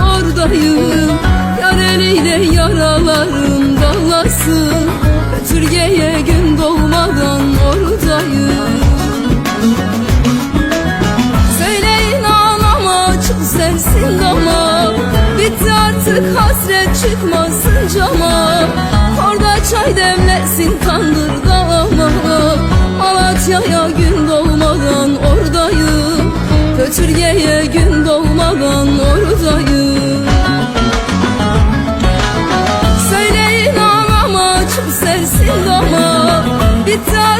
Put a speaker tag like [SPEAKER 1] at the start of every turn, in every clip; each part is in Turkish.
[SPEAKER 1] oradayım Yar eliyle yaralarım dağlasın Türkiye'ye gün doğmadan oradayım. Söyleyin anama çok sevsin ama Bitti artık hasret çıkmasın cama. Orada çay demlesin tandırda ama Malatya'ya gün doğmadan oradayım. Götürgeye gün doğmadan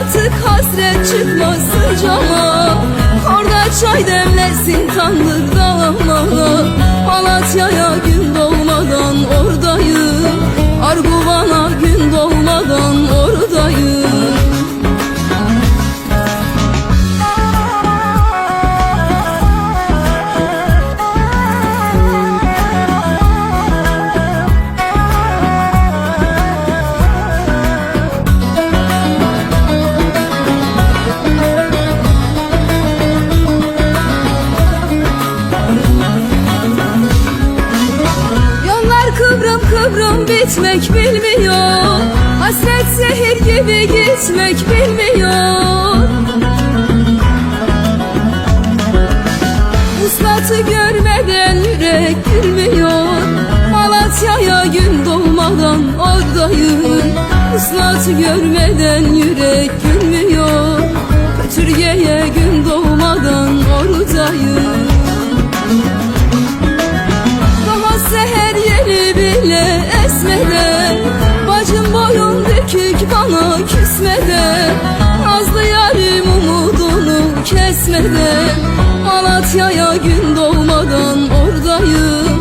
[SPEAKER 1] artık hasret çıkmasın cama Orada çay demlesin tandırda ama Malatya'ya kıvrım bitmek bilmiyor. Hasret zehir gibi gitmek bilmiyor. Uslatı görmeden yürek gülmüyor. Malatya'ya gün doğmadan oradayım. Uslatı görmeden yürek gülmüyor. Kötürge'ye gün doğmadan oradayım. Daha seher yeni bile esmeden Bacım boyun dökük bana küsmeden Nazlı yarim umudunu kesmeden Malatya'ya gün doğmadan oradayım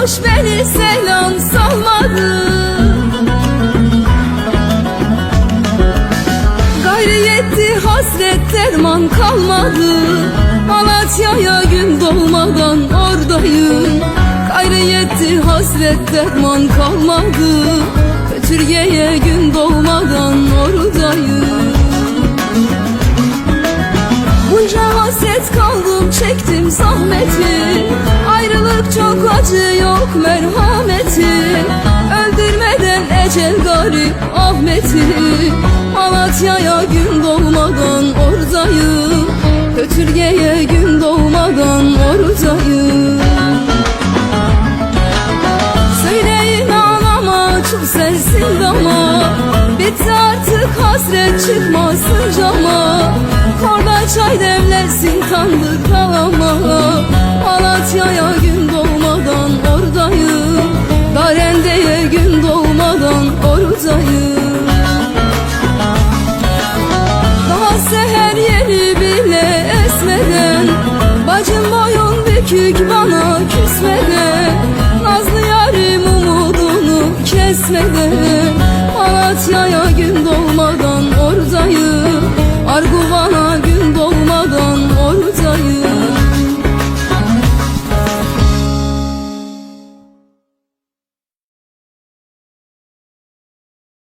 [SPEAKER 1] unutmuş beni selam salmadı. Gayrı yetti hasret derman kalmadı. Malatya'ya gün doğmadan oradayım. Gayrı yetti hasret derman kalmadı. Kötürge'ye gün doğmadan oradayım. Bunca hasret kaldım çektim zahmeti acı yok merhameti Öldürmeden ecel garip Ahmet'i. Malatya'ya gün doğmadan oradayım Kötürge'ye gün doğmadan oradayım Söyleyin anama çok sensin dama. Bitti artık hasret çıkmasın cama. Orada çay demlesin tandır bükük bana küsmeden